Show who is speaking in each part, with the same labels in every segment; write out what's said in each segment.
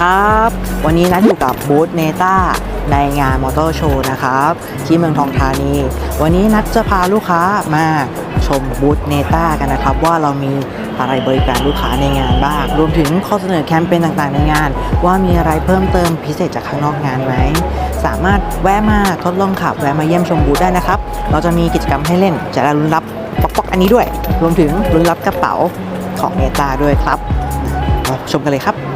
Speaker 1: ครับ วันนี้นัดอยู่กับบูธเนต้าในงานมอเตอร์โชว์นะครับ ที่เมืองทองธานี วันนี้นัดจะพาลูกค้ามาชมบูธเนต้ากันนะครับ ว่าเรามีอะไรบริการลูกค้าในงานบ้าง รวมถึงข้อเสนอแคมเปญต่างๆในงาน ว่ามีอะไรเพิ่มเติมพิเศษจากข้างนอกงานไหมสามารถแวะมาทดลองขับแวะมาเยี่ยมชมบูธได้นะครับ เราจะมีกิจกรรมให้เล่นจะได้ลุ้นรับป๊อกๆอันนี้ด้วย รวมถึงลุ้นรับกระเป๋าของเนต้าด้วยครับมาชมกันเลยครับ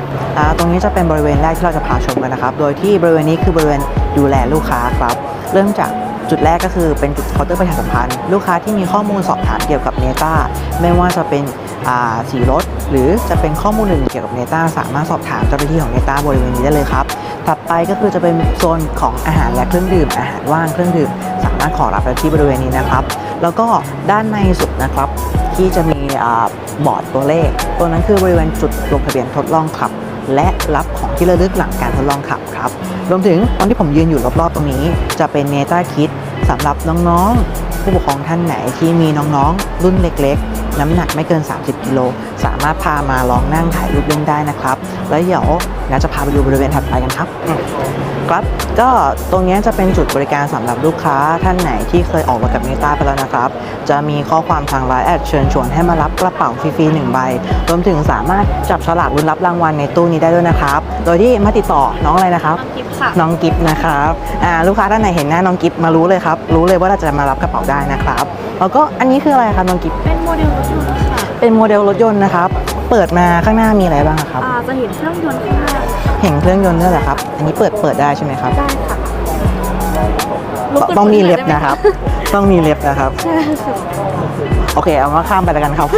Speaker 1: ตรงนี้จะเป็นบริเวณแรกที่เราจะพาชมกันนะครับ โดยที่บริเวณนี้คือบริเวณดูแลลูกค้าครับ เริ่มจากจุดแรกก็คือเป็นจุดเคาน์เตอร์ประชาสัมพันธ์ ลูกค้าที่มีข้อมูลสอบถามเกี่ยวกับเนต้าไม่ว่าจะเป็นสีรถ หรือจะเป็นข้อมูลอื่นเกี่ยวกับเนต้าสามารถสอบถามเจ้าหน้าที่ของเนต้าบริเวณนี้ได้เลยครับถัดไปก็คือจะเป็นโซนของอาหารและเครื่องดื่ม อาหารว่างเครื่องดื่ม สามารถขอรับได้ที่บริเวณนี้นะครับ แล้วก็ด้านในสุดนะครับ ที่จะมีอบอร์ดตัวเลข ตัวนั้นคือบริเวณจุดลงทะเบียนทดลองขับ และรับของที่ระลึกหลังการทดลองขับครับ รวมถึงตอนที่ผมยืนอยู่รอบๆตรงนี้ จะเป็นเนต้าคิดสำหรับน้องๆ ผู้ปกครองท่านไหนที่มีน้องๆ รุ่นเล็กน้ำหนักไม่เกิน 30 กิโล สามารถพามาลองนั่งถ่ายรูปเล่นได้นะครับ แล้วเดี๋ยวเราจะพาไปดูบริเวณถัดไปกันครับอืมครับ ก็ตรงนี้จะเป็นจุดบริการสำหรับลูกค้าท่านไหนที่เคยออกมากับเนต้าไปแล้วนะครับ จะมีข้อความทางไลน์แอดเชิญชวนให้มารับกระเป๋าฟรีๆหนึ่งใบ รวมถึงสามารถจับฉลากลุ้นรับรางวัลในตู้นี้ได้ด้วยนะครับ โดยที่มาติดต่อน้องอะไรนะครับ
Speaker 2: กิฟค่ะ
Speaker 1: น้องกิฟนะครับอ่าลูกค้าท่านไหนเห็นหน้าน้องกิฟมารู้เลยครับ รู้เลยว่าเราจะมารับกระเป๋าได้นะครับ แล้วก็อันนี้คืออะไรครับน้องกิฟ
Speaker 2: เป็นโมเดลรถยนต์ค่ะ
Speaker 1: เป็นโมเดลรถยนต์นะครับ เปิดมาข้างหน้ามีอะไรบ้างครับ
Speaker 2: อ่าจะเห็นเครื่องยนต์ข้างหน้า
Speaker 1: เห็นเครื่องยนต์ด้วยเหรอครับ อันนี้เปิดเปิดได้ใช่ไหมครับ
Speaker 2: ได้ค่ะ
Speaker 1: ต้องมีเล็บนะครับ ต้องมีเล็บนะครับ
Speaker 2: ใช่ค่ะ
Speaker 1: โอเคเอามาข้ามไปแล้วกันครับ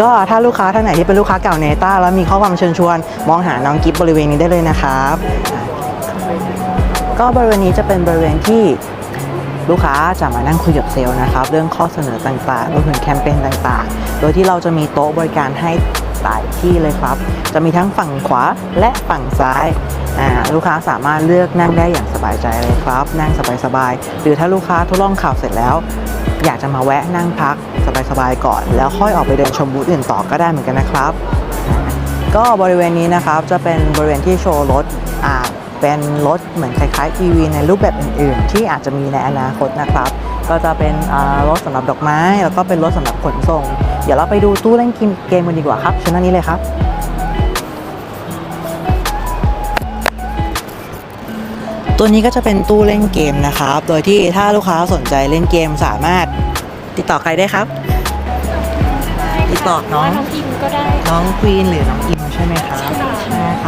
Speaker 1: ก็ถ้าลูกค้าท่านไหนที่เป็นลูกค้าเก่าเนต้าแล้วมีข้อความเชิญชวน มองหาน้องกิฟบริเวณนี้ได้เลยนะครับ ก็บริเวณนี้จะเป็นบริเวณที่ลูกค้าจะมานั่งคุยกับเซลล์นะครับ เรื่องข้อเสนอต่างๆรวมถึงแคมเปญต่างๆ โดยที่เราจะมีโต๊ะบริการให้หลายที่เลยครับ จะมีทั้งฝั่งขวาและฝั่งซ้ายลูกค้าสามารถเลือกนั่งได้อย่างสบายใจเลยครับ นั่งสบายๆหรือถ้าลูกค้าทดลองขับเสร็จแล้ว อยากจะมาแวะนั่งพักสบายๆก่อน แล้วค่อยออกไปเดินชมบูธอื่นต่อก็ได้เหมือนกันนะครับ ก็บริเวณนี้นะครับจะเป็นบริเวณที่โชว์รถเป็นรถเหมือนคล้ายๆ EV ในรูปแบบอื่นๆ ที่อาจจะมีในอนาคตนะครับ ก็จะเป็นรถสำหรับดอกไม้ แล้วก็เป็นรถสำหรับขนส่ง เดี๋ยวเราไปดูตู้เล่นเกมกันดีกว่าครับเชิญด้านนี้เลยครับ ตัวนี้ก็จะเป็นตู้เล่นเกมนะครับ โดยที่ถ้าลูกค้าสนใจเล่นเกมสามารถติดต่อใครได้ครับ ติดต่อน้อง
Speaker 2: น้องอิมก็ได้
Speaker 1: น้องควีนหรือน้องอิมใช่ไหมครับ
Speaker 2: ใช่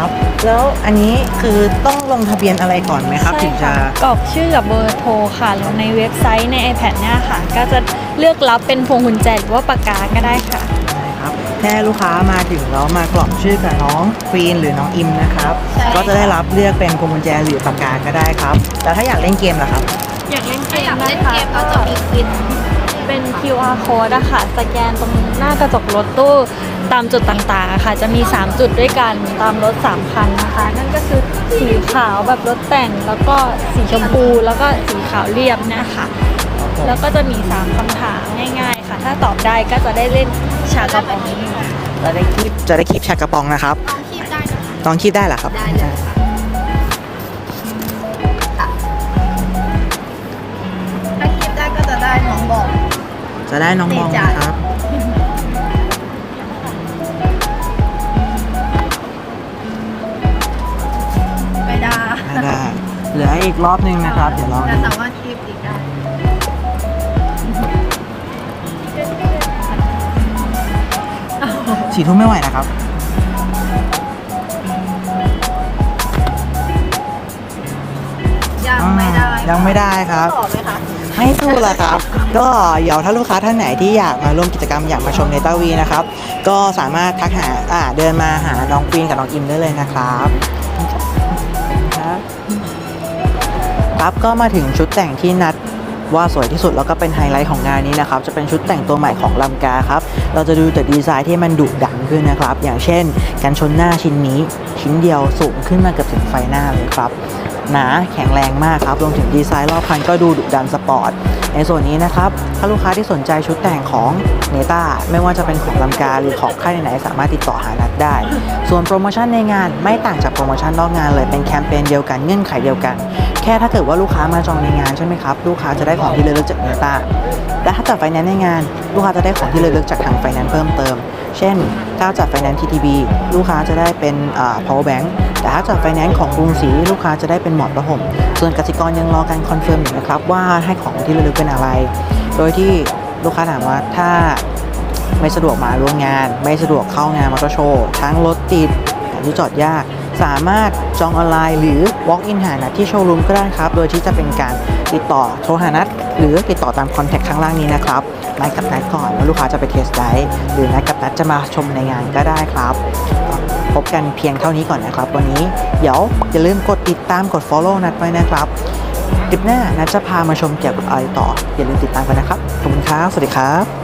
Speaker 2: ค่ะ
Speaker 1: ใช่ครับ แล้วอันนี้คือต้องลงทะเบียนอะไรก่อนไหมครับ ถึงจะ
Speaker 2: ใช่ค่กรอกชื่อกับเบอร์โทรค่ะลงในเว็บไซต์ใน iPad เนี่ยค่ะ ก็จะเลือกรับเป็นพวงกุญแจหรือว่าปากกาก็ได้ค่ะ
Speaker 1: ครับแค่ลูกค้ามาถึงแล้วมากรอกชื่อกับน้องควีนหรือน้องอิมนะครับ
Speaker 2: ใช่
Speaker 1: ก็จะได้รับเลือกเป็นพวงกุญแจหรือปากกาก็ได้ครับ แต่ถ้าอยากเล่นเกมล่ะครับ
Speaker 2: อยากเล่นเกมนะคะก็จะมีคลิป เป็น QR code อะค่ะสแกนตรงหน้ากระจกรถตู้ตามจุดต่างๆอะค่ะ จะมี 3 จุดด้วยกันตามรถ 3 คันนะคะ นั่นก็คือสีขาวแบบรถแต่งแล้วก็สีชมพูแล้วก็สีขาวเรียบเนะคะ แล้วก็จะมี 3คำถามง่ายๆ ค่ะ ถ้าตอบได้ก็จะได้เล่นชากระป๋องนี้
Speaker 1: จะได้คลิปจะได้คลิปชากระปองนะครับ
Speaker 2: คีบได้นะคะ
Speaker 1: ลองคลิปได้เหรอครับ
Speaker 2: ได้เลยถ้าคีบได้ก็จะได้น้องบอก
Speaker 1: จะได้น้องมอง
Speaker 2: ดีใจ
Speaker 1: นะครับ
Speaker 2: ไม่ได้
Speaker 1: ไม่ได้เหลืออีกรอบหนึงนะครับ เดี๋ยวลอง
Speaker 2: แต่
Speaker 1: ดู
Speaker 2: สามารถคีบอีกได้
Speaker 1: สี่ทุ่มไม่ไหวนะครับ
Speaker 2: ยังไม่ได้
Speaker 1: ยังไม่ได้ครับ
Speaker 2: ต่อไหมคะ
Speaker 1: ไม่สู้ละครับ ก็เดี๋ยวถ้าลูกค้าท่านไหนที่อยากมาร่วมกิจกรรมอยากมาชมเนต้าวีนะครับ ก็สามารถทักหาอ่าเดินมาหาน้องควีนกับน้องอิมได้เลยนะครับครับครับก็มาถึงชุดแต่งที่นัดว่าสวยที่สุดแล้วก็เป็นไฮไลท์ของงานนี้นะครับ จะเป็นชุดแต่งตัวใหม่ของลำกาครับ เราจะดูแต่ดีไซน์ที่มันดุดันขึ้นนะครับ อย่างเช่นการชนหน้าชิ้นนี้ชิ้นเดียวสูงขึ้นมาเกือบถึงไฟหน้าเลยครับหนาแข็งแรงมากครับรวมถึงดีไซน์รอบคันก็ดูดุดันสปอร์ต ในส่วนนี้นะครับ ถ้าลูกค้าที่สนใจชุดแต่งของเนต้าไม่ว่าจะเป็นของลำกาหรือของค่ายไหนสามารถติดต่อหานัดได้ ส่วนโปรโมชั่นในงานไม่ต่างจากโปรโมชั่นนอกงานเลยเป็นแคมเปญเดียวกันเงื่อนไขเดียวกัน แค่ถ้าเกิดว่าลูกค้ามาจองในงานใช่ไหมครับลูกค้าจะได้ของที่ระลึกจากเนต้าและถ้าจัดไฟแนนซ์ในงาน ลูกค้าจะได้ของที่ระลึกจากทางไฟแนนซ์เพิ่มเติม เช่น ถ้าจัดไฟแนนซ์ TTB ลูกค้าจะได้เป็นอ่า power bank แต่ถ้าจัดไฟแนนซ์ของกรุงศรีลูกค้าจะได้เป็นหมอนประห่มส่วนกสิกรยังรอการคอนเฟิร์มอยู่นะครับว่าให้ของที่ระลึกเป็นอะไร โดยที่ลูกค้าถามว่าถ้าไม่สะดวกมาร่วมงาน ไม่สะดวกเข้างานมอเตอร์โชว์ทั้งรถติดที่จอดยาก สามารถจองออนไลน์หรือ walk in หานัดที่โชว์รูมก็ได้ครับ โดยที่จะเป็นการติดต่อโทรหานัด หรือติดต่อตามคอนแทคข้างล่างนี้นะครับนัดกับนัดก่อนว่าลูกค้าจะไปเทสไดร์หรือนัดกับนัดจะมาชมในงานก็ได้ครับพบกันเพียงเท่านี้ก่อนนะครับ วันนี้เดี๋ยวอย่าลืมกดติดตามกด follow นัดไว้นะครับคลิปหน้านัดจะพามาชมเกี่ยวกับอะไรต่อ อย่าลืมติดตามกันนะครับขอบคุณครับสวัสดีครับ